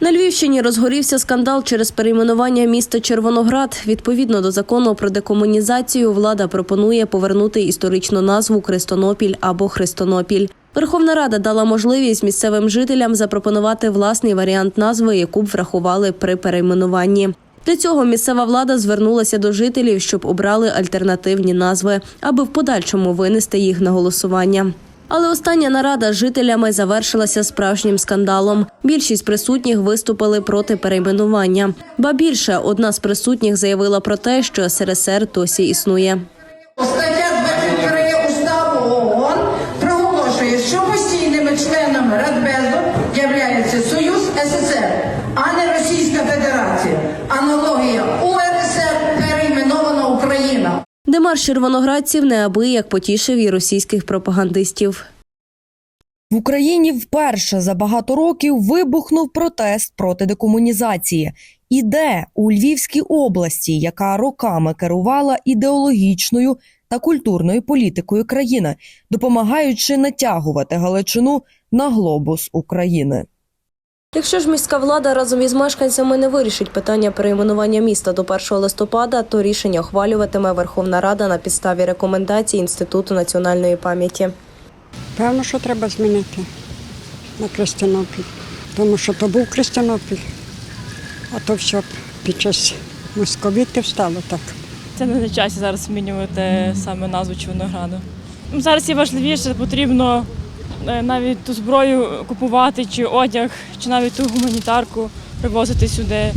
На Львівщині розгорівся скандал через перейменування міста Червоноград. Відповідно до закону про декомунізацію, влада пропонує повернути історичну назву Христонопіль або Христонопіль. Верховна Рада дала можливість місцевим жителям запропонувати власний варіант назви, яку б врахували при перейменуванні. Для цього місцева влада звернулася до жителів, щоб обрали альтернативні назви, аби в подальшому винести їх на голосування. Але остання нарада з жителями завершилася справжнім скандалом. Більшість присутніх виступили проти перейменування. Ба більше одна з присутніх заявила про те, що СРСР досі існує. Стаття 23 Уставу ООН проголошує, що постійними членами Радбезу являється Союз СССР, а не Демарш червоноградців неабияк потішив і російських пропагандистів. В Україні вперше за багато років вибухнув протест проти декомунізації. І де у Львівській області, яка роками керувала ідеологічною та культурною політикою країни, допомагаючи натягувати Галичину на глобус України. Якщо ж міська влада разом із мешканцями не вирішить питання перейменування міста до 1 листопада, то рішення ухвалюватиме Верховна Рада на підставі рекомендацій Інституту національної пам'яті. Певно, що треба змінити на Крестянопіль. Тому що то був Крестянопіль, а то все під час московітів стало так. Це не на часі зараз змінювати саме назву Червонограду. Зараз є важливіше, потрібно навіть ту зброю купувати, чи одяг, чи навіть ту гуманітарку привозити сюди.